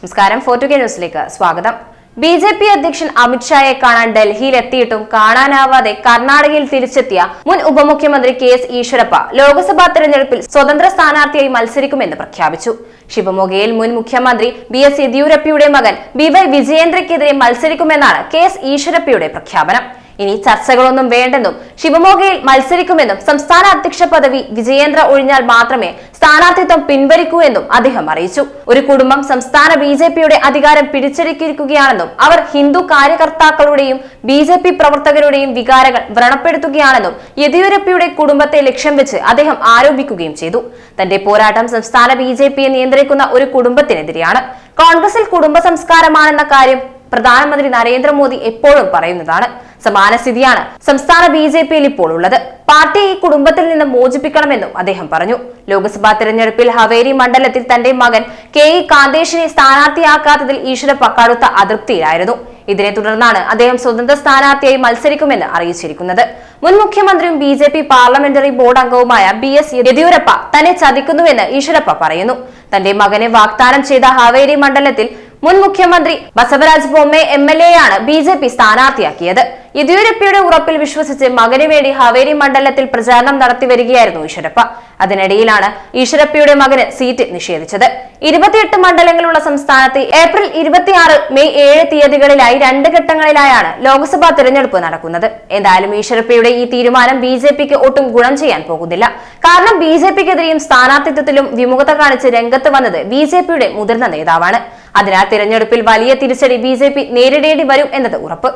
നമസ്കാരം. ഫോർട്ടു കെ ന്യൂസിലേക്ക് സ്വാഗതം. ബി ജെ പി അധ്യക്ഷൻ അമിത്ഷായെ കാണാൻ ഡൽഹിയിൽ എത്തിയിട്ടും കാണാനാവാതെ കർണാടകയിൽ തിരിച്ചെത്തിയ മുൻ ഉപമുഖ്യമന്ത്രി കെ എസ് ഈശ്വരപ്പ ലോക്സഭാ തെരഞ്ഞെടുപ്പിൽ സ്വതന്ത്ര സ്ഥാനാർത്ഥിയായി മത്സരിക്കുമെന്ന് പ്രഖ്യാപിച്ചു. ശിവമൊഗയിൽ മുൻ മുഖ്യമന്ത്രി ബി എസ് യെദ്യൂരപ്പയുടെ മകൻ ബി വൈ വിജയേന്ദ്രയ്ക്കെതിരെ മത്സരിക്കുമെന്നാണ് കെ എസ് ഈശ്വരപ്പയുടെ പ്രഖ്യാപനം. ഇനി ചർച്ചകളൊന്നും വേണ്ടെന്നും ശിവമോഗയിൽ മത്സരിക്കുമെന്നും സംസ്ഥാന അധ്യക്ഷ പദവി വിജയേന്ദ്ര ഒഴിഞ്ഞാൽ മാത്രമേ സ്ഥാനാർത്ഥിത്വം പിൻവലിക്കൂ എന്നും അദ്ദേഹം അറിയിച്ചു. ഒരു കുടുംബം സംസ്ഥാന ബി ജെ പിയുടെ അധികാരം പിടിച്ചെടുക്കിയിരിക്കുകയാണെന്നും അവർ ഹിന്ദു കാര്യകർത്താക്കളുടെയും ബി ജെ പി പ്രവർത്തകരുടെയും വികാരങ്ങൾ വ്രണപ്പെടുത്തുകയാണെന്നും യെദ്യൂരപ്പയുടെ കുടുംബത്തെ ലക്ഷ്യം വെച്ച് അദ്ദേഹം ആരോപിക്കുകയും ചെയ്തു. തന്റെ പോരാട്ടം സംസ്ഥാന ബി ജെ പിയെ നിയന്ത്രിക്കുന്ന ഒരു കുടുംബത്തിനെതിരെയാണ്. കോൺഗ്രസിൽ കുടുംബ സംസ്കാരമാണെന്ന കാര്യം പ്രധാനമന്ത്രി നരേന്ദ്രമോദി എപ്പോഴും പറയുന്നതാണ്. സമാന സ്ഥിതിയാണ് സംസ്ഥാന ബി ജെ പിയിൽ ഇപ്പോൾ ഉള്ളത്. പാർട്ടി ഈ കുടുംബത്തിൽ നിന്ന് മോചിപ്പിക്കണമെന്നും അദ്ദേഹം പറഞ്ഞു. ലോക്സഭാ തെരഞ്ഞെടുപ്പിൽ ഹവേരി മണ്ഡലത്തിൽ തന്റെ മകൻ കെ ഇ കാന്തേഷിനെ സ്ഥാനാർത്ഥിയാക്കാത്തതിൽ ഈശ്വരപ്പ കടുത്ത അതൃപ്തിയിലായിരുന്നു. ഇതിനെ തുടർന്നാണ് അദ്ദേഹം സ്വതന്ത്ര സ്ഥാനാർത്ഥിയായി മത്സരിക്കുമെന്ന് അറിയിച്ചിരിക്കുന്നത്. മുൻ മുഖ്യമന്ത്രിയും B J P parliamentary board അംഗവുമായ ബി എസ് യെദ്യൂരപ്പ തന്നെ ചതിക്കുന്നുവെന്ന് ഈശ്വരപ്പ പറയുന്നു. തന്റെ മകനെ വാഗ്ദാനം ചെയ്ത ഹവേരി മണ്ഡലത്തിൽ മുൻ മുഖ്യമന്ത്രി Basavaraj Bommai M L A ആണ് ബി ജെ പി സ്ഥാനാർത്ഥിയാക്കിയത്. യെദ്യൂരപ്പയുടെ ഉറപ്പിൽ വിശ്വസിച്ച് മകന് വേണ്ടി ഹവേരി മണ്ഡലത്തിൽ പ്രചാരണം നടത്തിവരികയായിരുന്നു ഈശ്വരപ്പ. അതിനിടയിലാണ് ഈശ്വരപ്പയുടെ മകന് സീറ്റ് നിഷേധിച്ചത്. ഇരുപത്തിയെട്ട് മണ്ഡലങ്ങളുള്ള സംസ്ഥാനത്ത് ഏപ്രിൽ ഇരുപത്തിയാറ് മെയ് ഏഴ് തീയതികളിലായി രണ്ട് ഘട്ടങ്ങളിലായാണ് ലോക്സഭാ തെരഞ്ഞെടുപ്പ് നടക്കുന്നത്. എന്തായാലും ഈശ്വരപ്പയുടെ ഈ തീരുമാനം ബി ഒട്ടും ഗുണം ചെയ്യാൻ പോകുന്നില്ല. കാരണം ബി ജെ പിക്കെതിരെയും സ്ഥാനാർത്ഥിത്വത്തിലും വിമുഖത കാണിച്ച് രംഗത്ത് വന്നത് ബി ജെ പിയുടെ മുതിർന്ന നേതാവാണ്. അതിനാൽ തിരഞ്ഞെടുപ്പിൽ വലിയ തിരിച്ചടി ബി ജെ പി നേരിടേണ്ടി വരും എന്നത് ഉറപ്പ്.